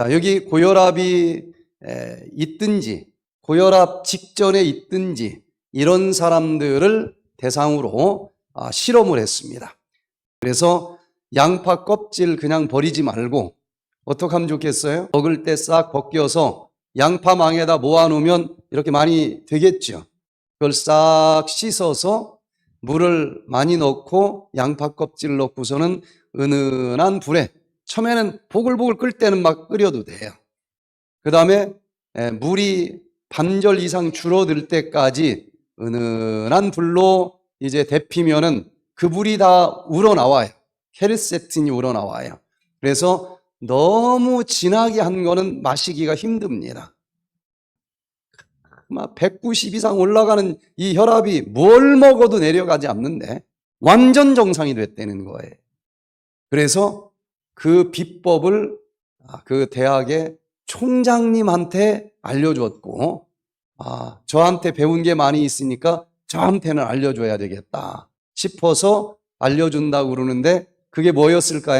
자, 여기 고혈압이 에, 있든지 고혈압 직전에 있든지 이런 사람들을 대상으로 아, 실험을 했습니다. 그래서 양파 껍질 그냥 버리지 말고 어떻게 하면 좋겠어요? 먹을 때 싹 벗겨서 양파망에다 모아놓으면 이렇게 많이 되겠죠. 그걸 싹 씻어서 물을 많이 넣고 양파 껍질 넣고서는 은은한 불에 처음에는 보글보글 끓 때는 막 끓여도 돼요. 그 다음에 물이 반절 이상 줄어들 때까지 은은한 불로 이제 데피면은 그 물이 다 우러나와요. 케르세틴이 우러나와요. 그래서 너무 진하게 한 거는 마시기가 힘듭니다. 막 190 이상 올라가는 이 혈압이 뭘 먹어도 내려가지 않는데 완전 정상이 됐다는 거예요. 그래서 그 비법을 아, 그 대학의 총장님한테 알려줬고, 아, 저한테 배운 게 많이 있으니까 저한테는 알려줘야 되겠다 싶어서 알려준다고 그러는데 그게 뭐였을까요?